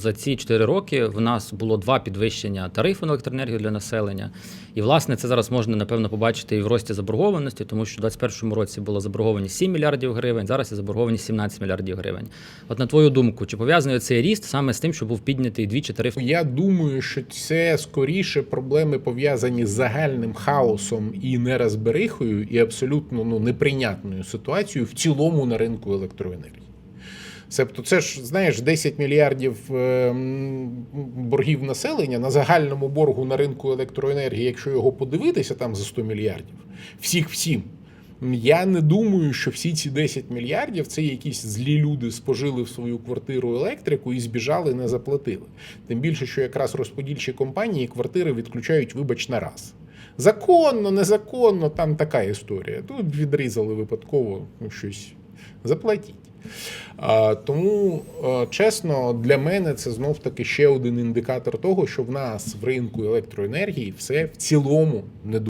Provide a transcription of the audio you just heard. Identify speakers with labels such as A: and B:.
A: за ці 4 роки в нас було два підвищення тарифу на електроенергію для населення. І власне це зараз можна напевно побачити і в рості заборгованості, тому що в 2021 році була заборгованість 7 мільярдів гривень, зараз є заборгованість 17 мільярдів гривень. От на твою думку, чи пов'язаний цей ріст саме з тим, що був піднятий двічі тариф?
B: Я думаю, що це скоріше проблеми пов'язані з загальним хаосом і нерозберихою, і абсолютно ну, неприйнятною ситуацією в цілому на ринку електроенергії. Себто, це ж знаєш, 10 мільярдів е, боргів населення на загальному боргу на ринку електроенергії, якщо його подивитися там за 100 мільярдів, всіх всім. Я не думаю, що всі ці 10 мільярдів це якісь злі люди спожили в свою квартиру електрику і збіжали, не заплатили. Тим більше, що якраз розподільчі компанії квартири відключають, вибач, на раз. Законно, незаконно, там така історія. Тут відрізали випадково ну, щось. Заплатіть. А, тому, чесно, для мене це знов таки ще один індикатор того, що в нас в ринку електроенергії все в цілому не дуже.